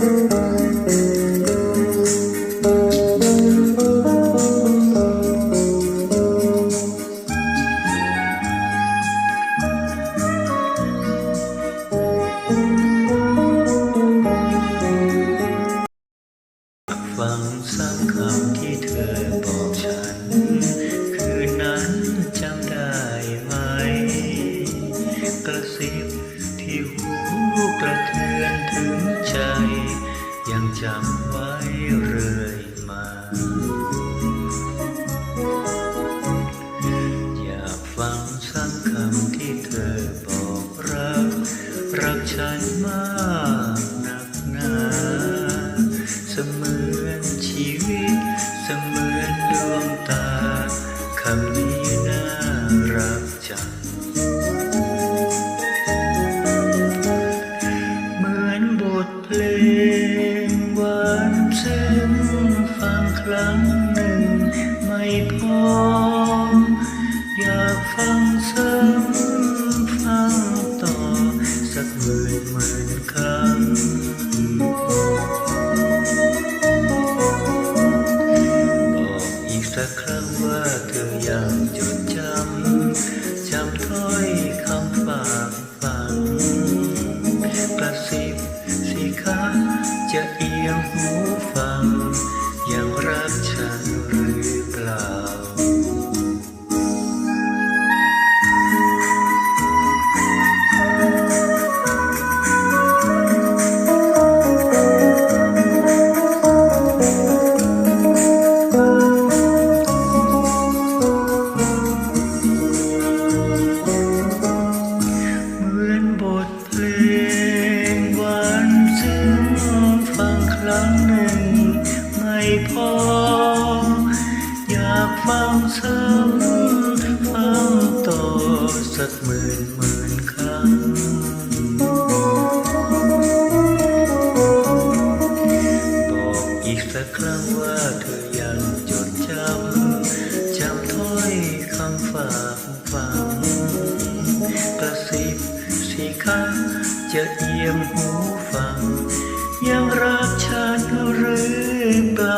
ฟั จำไว้เรื่อยมา อยากฟังสักคำที่เธอบอกรัก รักฉันมาก กฉันหรือเปล่า เหมือนบทเพลงหวานซึ้งฟังครั้งหนึ่ง ความซ้ำฟังต่อสักหมื่นหมื่นครั้ง บอกอีกสักครั้งว่าเธอยังจดจำจำถ้อยคำฝากฟังกระซิบสิคะจะเยี่ยมหูฟัง ยังรักฉันหรือเปล่า